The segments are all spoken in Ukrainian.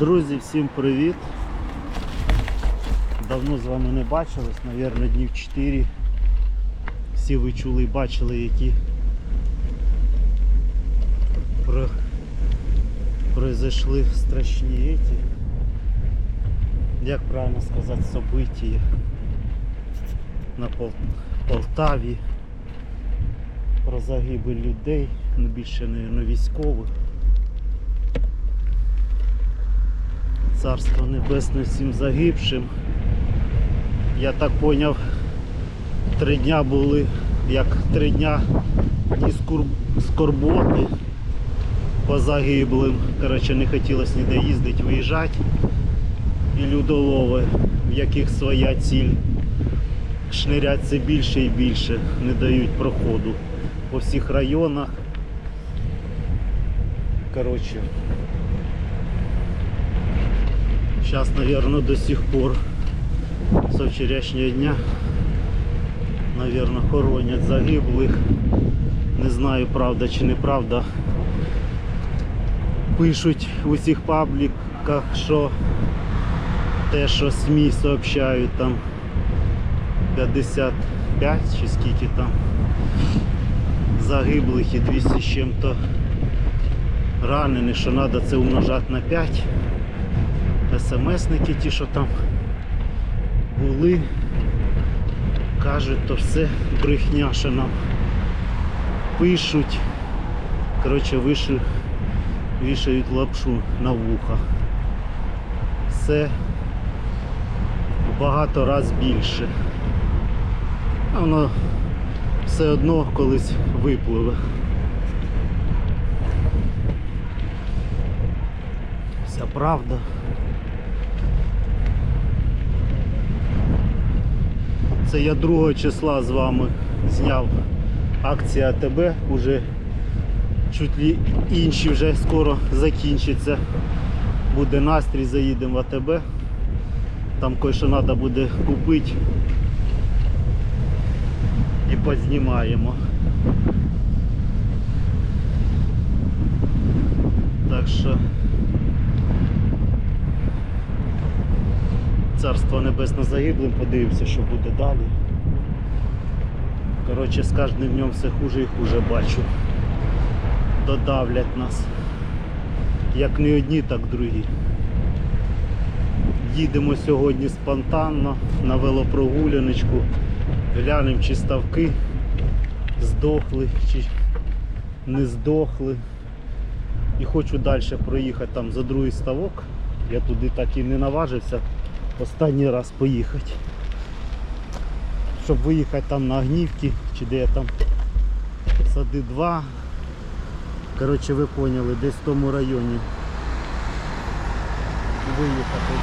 Друзі, всім привіт! Давно з вами не бачились, напевно, днів 4. Всі ви чули і бачили, які про... страшні еті. Як правильно сказати, события на Пол... Полтаві. Про загибель людей, ну більше не військових. Царство Небесне всім загибшим. Я так поняв, три дня були, як три дня ні скур... скорботи по загиблим. Коротше, не хотілося ніде їздити, виїжджати. І людолови, в яких своя ціль. Шнирять все більше і більше, не дають проходу по всіх районах. Коротше, Сейчас, наверное, до сих пор со вчорашнього дня, наверное, хоронять загиблих. Не знаю, правда чи неправда. Пишуть в усіх пабліках, що те, що СМІ сообщають там 55 чи скільки там загиблих і 200 з чим-то ранених, що треба це умножати на 5. СМСники ті, що там були, кажуть, то все брехня, що нам пишуть. Коротше, виши, вішають лапшу на вуха. Все багато раз більше. А воно все одно колись випливе. Вся правда. Це я 2 числа з вами зняв акція АТБ, уже чуть ли інші вже скоро закінчиться. Буде настрій, заїдемо в АТБ. Там кое-що треба буде купити і познімаємо. Так що Царство Небесне загиблим, подивимося, що буде далі. Коротше, з кожним днем все хуже і хуже бачу. Додавлять нас. Як не одні, так другі. Їдемо сьогодні спонтанно на велопрогуляночку. Глянемо, чи ставки здохли, чи не здохли. І хочу далі проїхати там за другий ставок. Я туди так і не наважився останній раз поїхати. Щоб виїхати там на Огнівки, чи де там сади 2. Коротше, ви поняли, десь в тому районі. Виїхати.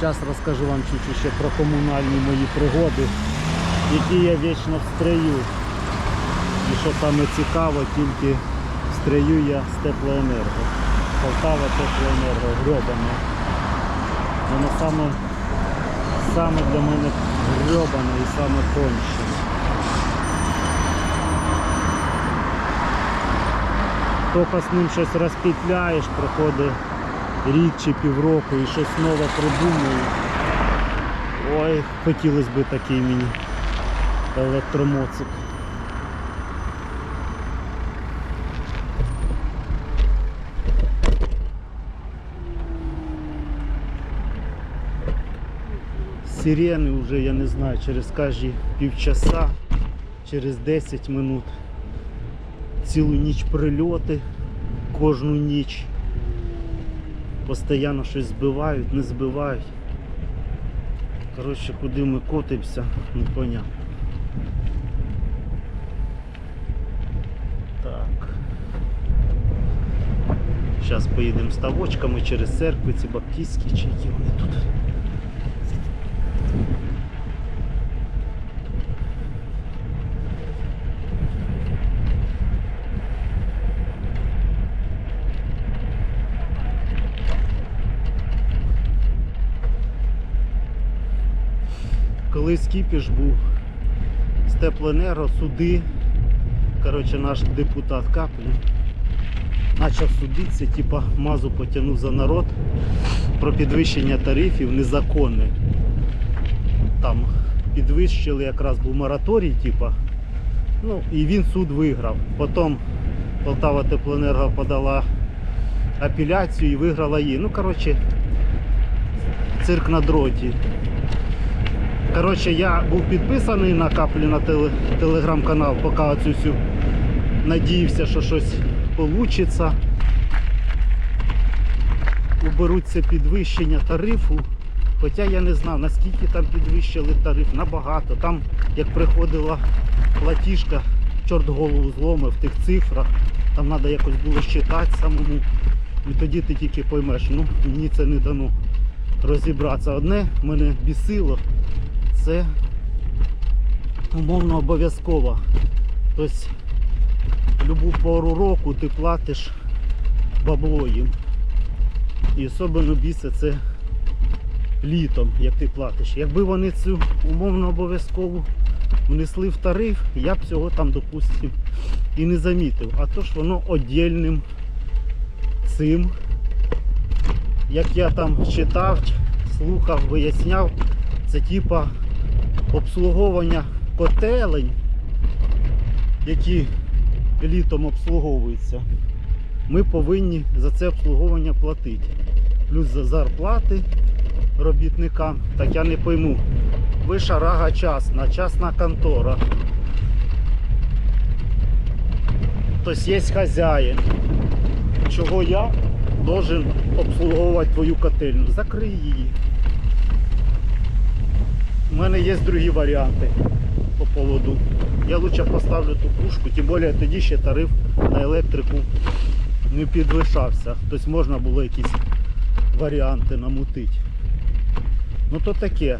Зараз розкажу вам чуть-чуть ще про комунальні мої пригоди, які я вічно встрою. І що саме цікаво, тільки встрою я з теплоенерго. Полтава теплоенерго, гребана. Воно саме, саме для мене гребане і саме кончене. Тільки з ним щось розпетляєш, проходить рік чи півроку і щось нове придумую. Ой, хотілося б такий мені електромоцик. Сирени вже, я не знаю, через кожні півчаса, через 10 минут. Цілу ніч прильоти, кожну ніч. Постійно щось збивають, не збивають. Коротше, куди ми котимося, непонятно. Так. Зараз поїдемо ставочками через церкви, ці баптистські чи які вони тут. Колись кіпіш був з теплоенерго, суди. Коротше, наш депутат Каплін почав судитися, типа мазу потягнув за народ про підвищення тарифів незаконне. Там підвищили якраз був мораторій, типа. Ну, і він суд виграв. Потім Полтава Теплоенерго подала апеляцію і виграла її. Ну, коротше, цирк на дроті. Коротше, я був підписаний на каплі на теле- телеграм-канал, поки оцю всю надіявся, що щось вийде. Уберуть це підвищення тарифу. Хоча я не знав, наскільки там підвищили тариф, набагато. Там, як приходила платіжка, чорт голову зломив тих цифрах, там треба якось було считати самому. І тоді ти тільки поймеш, ну мені це не дано розібратися. Одне мене бісило, це умовно обов'язково. Тобто любу пору року ти платиш бабло їм. І особливо бісить це літом, як ти платиш. Якби вони цю умовно обов'язкову внесли в тариф, я б цього там, допустим, і не замітив. А то ж воно одільним цим. Як я там читав, слухав, виясняв, це типа обслуговування котелень, які літом обслуговуються. Ми повинні за це обслуговування платити. Плюс за зарплати робітникам. Так я не пойму. Ви шарага частна, частна контора. Тобто є хазяїн. Чого я должен обслуговувати твою котельну? Закрий її. У мене є другі варіанти по поводу. Я лучше поставлю ту пушку, тим більше тоді ще тариф на електрику не підвищався. Тобто можна було якісь варіанти намутити. Ну то таке.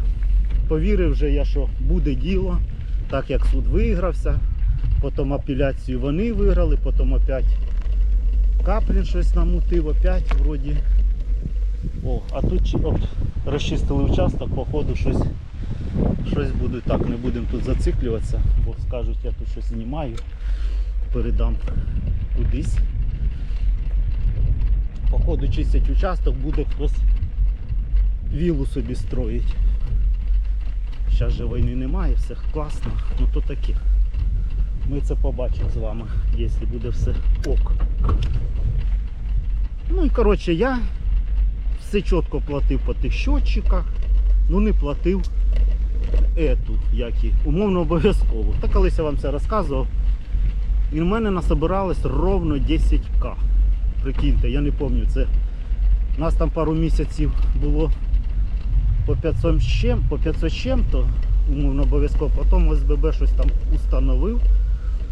Повірив вже я, що буде діло, так як суд вигрався, потім апеляцію вони виграли, потім опять Каплін щось намутив, опять вроді. О, а тут от, розчистили участок, походу щось, щось буде. Так, не будемо тут зациклюватися, бо скажуть, я тут щось знімаю, передам кудись. Походу чистять участок, буде хтось вілу собі строїть. Зараз же війни немає, все класно, ну то таке. Ми це побачимо з вами, якщо буде все ок. Ну і коротше я все чітко платив по тих щотчиках, ну не платив ету, як і умовно обов'язково. Та колись я вам це розказував. І в мене насобиралось ровно 10к. Прикиньте, я не пам'ятаю, це у нас там пару місяців було по 500 з чим, по 500 з чим-то, умовно обов'язково, потім ОСББ щось там установив,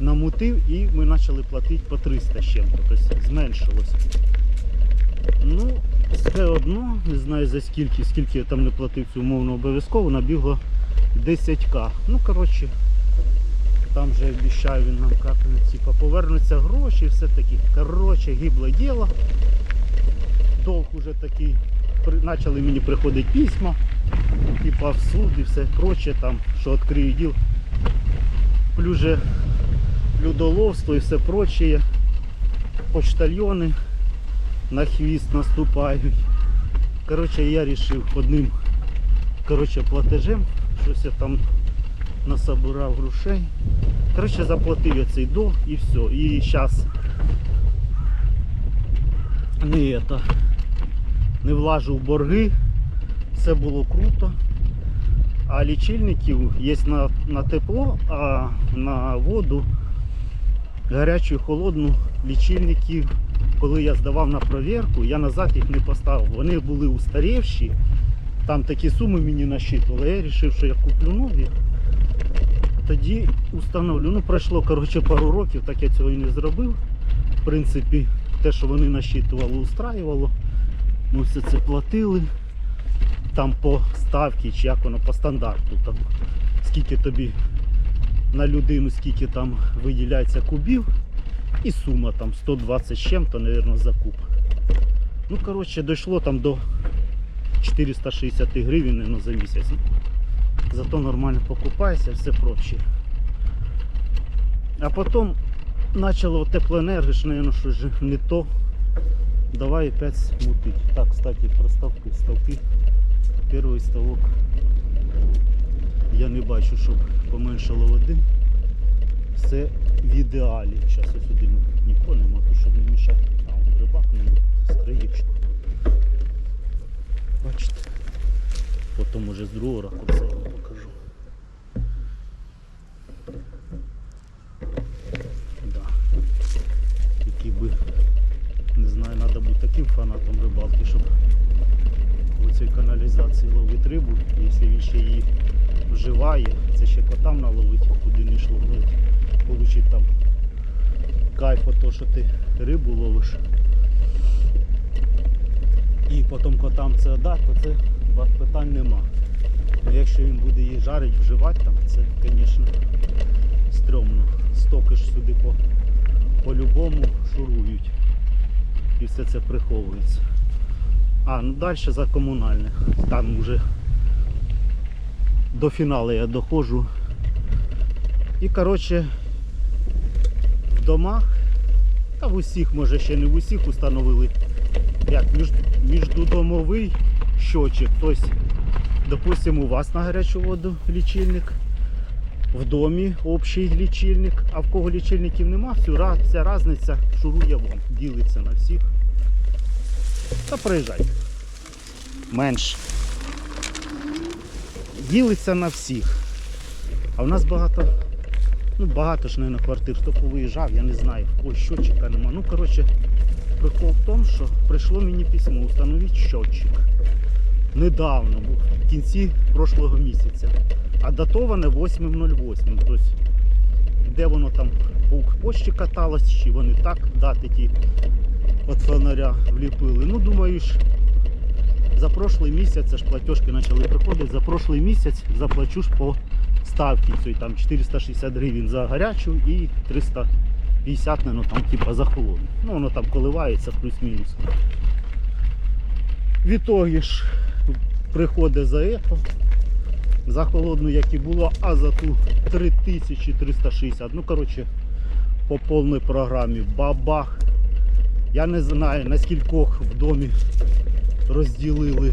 намутив і ми почали платити по 300 з чим-то, тобто зменшилось. Ну, все одно, не знаю за скільки, скільки я там не платив цю умовно обов'язково, набігло 10к. Ну, коротше, там же обіцяє він нам капельниці, типа повернуться гроші, все таки. Коротше, гибле діло. Долг уже такий. Почали мені приходити письма, типа в суд і все проче, там, що відкрию діл. Плюс же людоловство і все прочее. Почтальйони на хвіст наступають. Коротше, я вирішив одним коротше, платежем, щось я там насобирав грошей. Коротше, заплатив я цей долг і все. І зараз не, это, не влажу в борги. Все було круто. А лічильників є на, на тепло, а на воду гарячу і холодну лічильників, коли я здавав на провірку, я назад їх не поставив. Вони були устарівші. Там такі суми мені насчитували. Я вирішив, що я куплю нові. Тоді установлю. Ну, пройшло коротше, пару років, так я цього і не зробив. В принципі, те, що вони насчитували, устраювало. Ми все це платили. Там по ставці, чи як воно по стандарту, там, скільки тобі на людину, скільки там виділяється кубів. І сума там 120 з чим-то, мабуть, за куб. Ну, коротше, дійшло там до 460 гривень наверно, за місяць. Ну, Зато нормально покупайся, все прочее. А потім Начало теплоенерго, ж, наверное, щось не то. Давай опять смутить. Так, кстати, про ставки. Ставки. Перший ставок. Я не бачу, щоб поменшало води. Все в ідеалі. Зараз ось сюди нікого нема, то щоб не мішати. А, он рибак не з краєчку. Бачите? Потім уже з другого ракурсу я вам покажу. Да. Який би, не знаю, треба бути таким фанатом рибалки, щоб в цій каналізації ловити рибу, якщо він ще її вживає, це ще котам наловить, куди не йшло, получить там кайф от того, що ти рибу ловиш. Потім котам це дати, то це питань нема. Ну, якщо він буде її жарити, вживати, там, це, звісно, стрьомно. Стоки ж сюди по, по-любому шурують. І все це приховується. А, ну далі за комунальне. Там вже до фіналу я доходжу. І коротше в домах, та в усіх, може ще не в усіх установили, як між, міждодомовий щочик. Тобто, допустимо, у вас на гарячу воду лічильник, в домі общий лічильник, а в кого лічильників нема, вся різниця шурує вам, ділиться на всіх. Та приїжджайте. Менше. Ділиться на всіх. А в нас багато, ну багато ж на квартир, хто повиїжджав, я не знаю. Ой, щотчика нема. Ну, коротше, прикол в тому, що прийшло мені письмо, установіть щотчик. Недавно, в кінці прошлого місяця. А датоване 8.08. Тобто, де воно там по почті каталось, чи вони так дати ті від фонаря вліпили. Ну, думаю ж, за прошлий місяць, це ж платіжки почали приходити, за прошлий місяць заплачу ж по ставці цій, там 460 гривень за гарячу і 350, ну там типа за холодну. Ну воно там коливається плюс-мінус. В ітогі ж приходить за ето, за холодну, як і було, а за ту 3360. Ну, коротше, по повній програмі. Бабах. Я не знаю, на скількох в домі розділили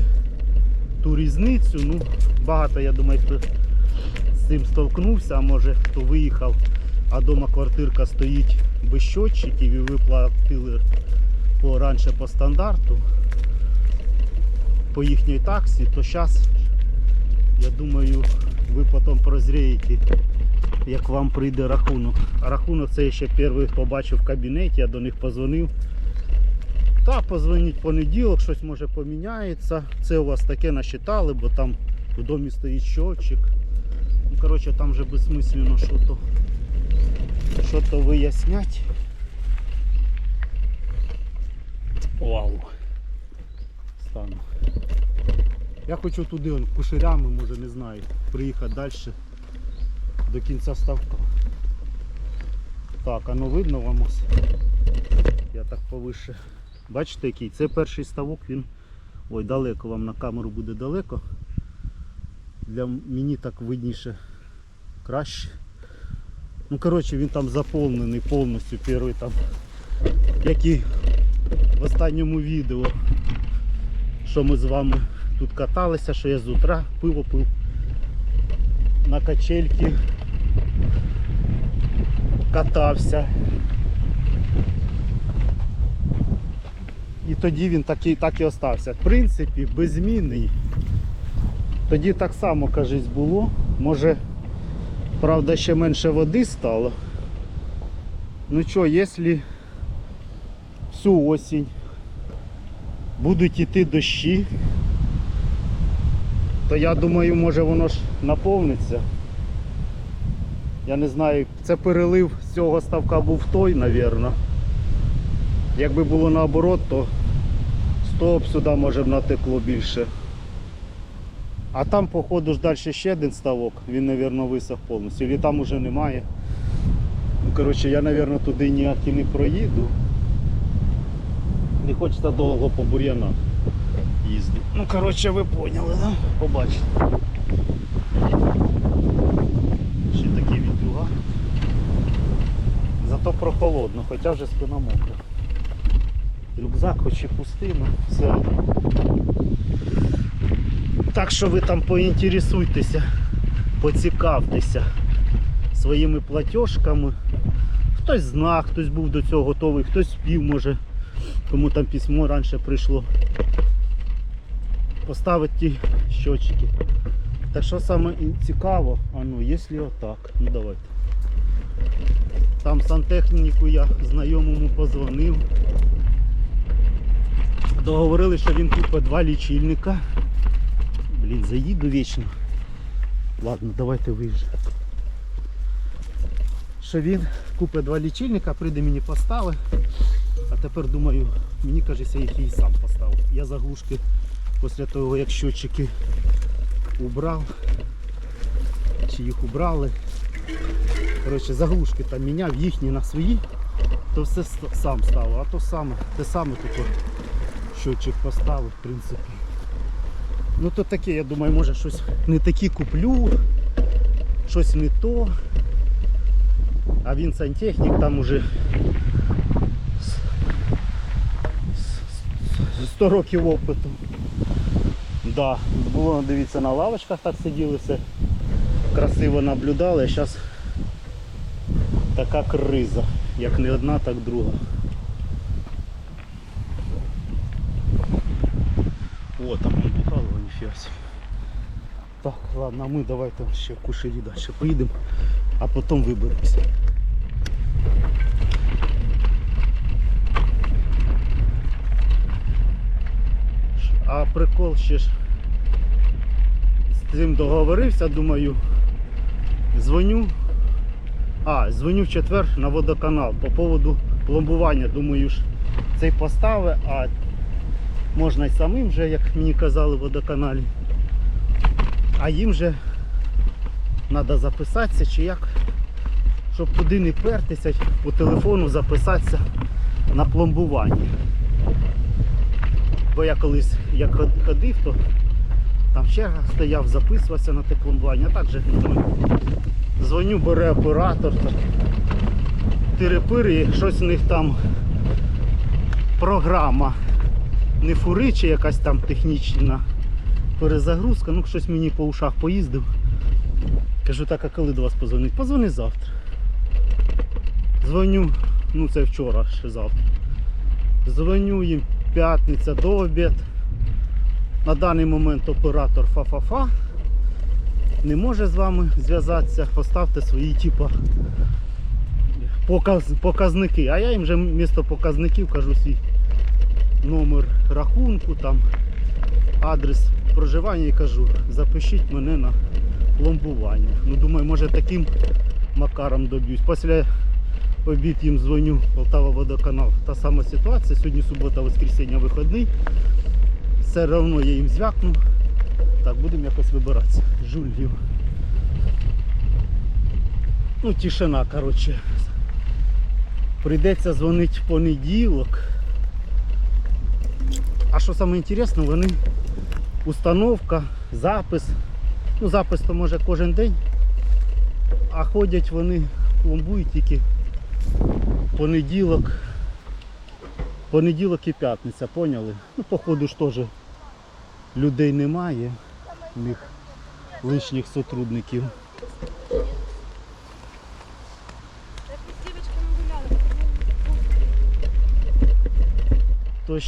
ту різницю. Ну, багато, я думаю, хто цим столкнувся, а може хто виїхав, а дома квартирка стоїть без щотчиків і ви платили по, раніше по стандарту, по їхній таксі, то зараз, я думаю, ви потім прозрієте, як вам прийде рахунок. Рахунок це я ще перший побачив в кабінеті, я до них позвонив. Та позвоніть понеділок, щось може поміняється. Це у вас таке насчитали, бо там в домі стоїть щотчик. Ну, коротше, там вже безсмислено що то, що то вияснять. Вау. Стану. Я хочу туди он, кушерями, може не знаю, приїхати далі до кінця ставка. Так, а ну видно вам ось. Я так повише. Бачите який? Це перший ставок, він... Ой, далеко вам на камеру буде далеко. Для мені так видніше краще. Ну коротше він там заповнений повністю перший там. Як і в останньому відео, що ми з вами тут каталися, що я з утра пиво пив на качельки катався. І тоді він так і, так і остався. В принципі, беззмінний. Тоді так само, кажись, було. Може, правда, ще менше води стало. Ну що, якщо всю осінь будуть йти дощі, то я думаю, може воно ж наповниться. Я не знаю, це перелив з цього ставка був той, мабуть. Якби було наоборот, то стоп сюди може б натекло більше. А там, походу, ж далі ще один ставок, він, мабуть, висох повністю. Или там уже немає. Ну, коротше, я, мабуть, туди ніяк і не проїду. Не хочеться довго по бур'янах їздити. Ну, коротше, ви поняли, да? Побачите. Ще такий відюга. Зато прохолодно, хоча вже спина мокра. Рюкзак хоч і пустий, але все одно. Так що ви там поінтересуйтеся, поцікавтеся своїми платіжками. Хтось знав, хтось був до цього готовий, хтось спів може, кому там письмо раніше прийшло. Поставити ті щочики. Так що саме цікаво, а ну, якщо отак, ну давайте. Там сантехніку я знайомому позвонив. Договорили, що він купить два лічильника. Блін, заїду вічно. Ладно, давайте виїжджаємо. Що він купить два лічильника, прийде мені поставить. А тепер думаю, мені кажеться, їх і сам поставив. Я заглушки після того, як щотчики убрав. Чи їх убрали. Коротше, заглушки там міняв їхні на свої, то все сам ставив. А то саме, те саме тільки щотчик поставив, в принципі. Ну то таке, я думаю, може щось не таке куплю, щось не то. А він сантехнік там уже з- з- з 100 років опиту. Да, було, дивіться, на лавочках так сиділи, все красиво наблюдали, а зараз така криза. Як не одна, так друга. О, там он Бухалова, ніфіга собі. Так, ладно, а ми давайте ще в кушері далі поїдемо, а потім виберемося. А прикол ще ж з цим договорився, думаю, дзвоню. А, дзвоню в четвер на водоканал по поводу пломбування. Думаю, ж цей постави, а можна й самим вже, як мені казали в водоканалі. А їм же треба записатися чи як, щоб туди не пертися, по телефону записатися на пломбування. Бо я колись як ходив, то там черга стояв, записувався на те пломбування, а так же дзвоню, бере оператор, так, тири-пири, щось у них там програма не фури чи якась там технічна перезагрузка, ну щось мені по ушах поїздив. Кажу, так, а коли до вас позвонить? Позвони завтра. Дзвоню, ну це вчора, ще завтра. Дзвоню їм п'ятниця до обід. На даний момент оператор фа-фа-фа не може з вами зв'язатися, поставте свої типа показ, показники. А я їм вже вмісто показників кажу свій номер рахунку, там, адрес проживання і кажу, запишіть мене на пломбування. Ну думаю, може таким макаром доб'юсь. Після обід їм дзвоню, Полтава водоканал. Та сама ситуація. Сьогодні субота, воскресіння, вихідний. Все одно я їм звякну. Так, будемо якось вибиратися. Жулів. Ну, тишина, коротше. Прийдеться дзвонити в понеділок. А що саме інтересно, вони установка, запис. Ну, запис то може кожен день. А ходять вони, пломбують тільки понеділок. Понеділок і п'ятниця, поняли? Ну, походу ж теж людей немає. У них лишніх сотрудників.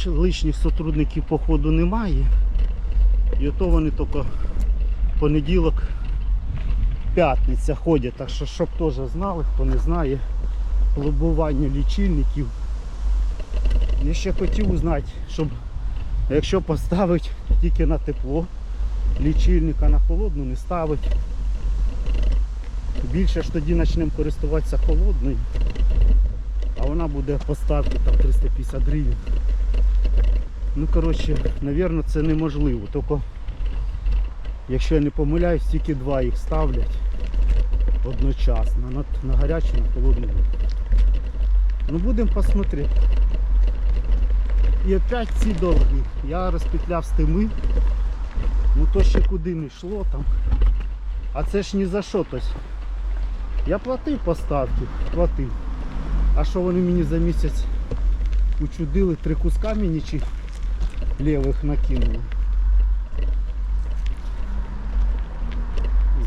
Лишніх сотрудників походу немає. І ото вони тільки понеділок, п'ятниця ходять. Так що щоб теж знали, хто не знає, лобування лічильників. Я ще хотів узнати, щоб якщо поставити тільки на тепло, лічильника на холодну не ставить. Більше ж тоді почнемо користуватися холодною, а вона буде поставки там 350 гривень. Ну, коротше, напевно, це неможливо. Тільки, якщо я не помиляюсь, тільки два їх ставлять одночасно. На, на гарячу, на холодну. Ну будемо посмотрети. І опять ці довгі. Я розпетляв з тими. Ну то ще куди не йшло там. А це ж ні за що. Тобто, я платив поставки, платив. А що вони мені за місяць учудили? Три куска мені чи лівих накинули?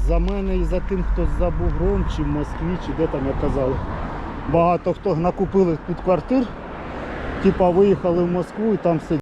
За мене і за тим, хто за бугром, чи в Москві, чи де там я казав. Багато хто накупили тут квартир, типа виїхали в Москву і там сидять.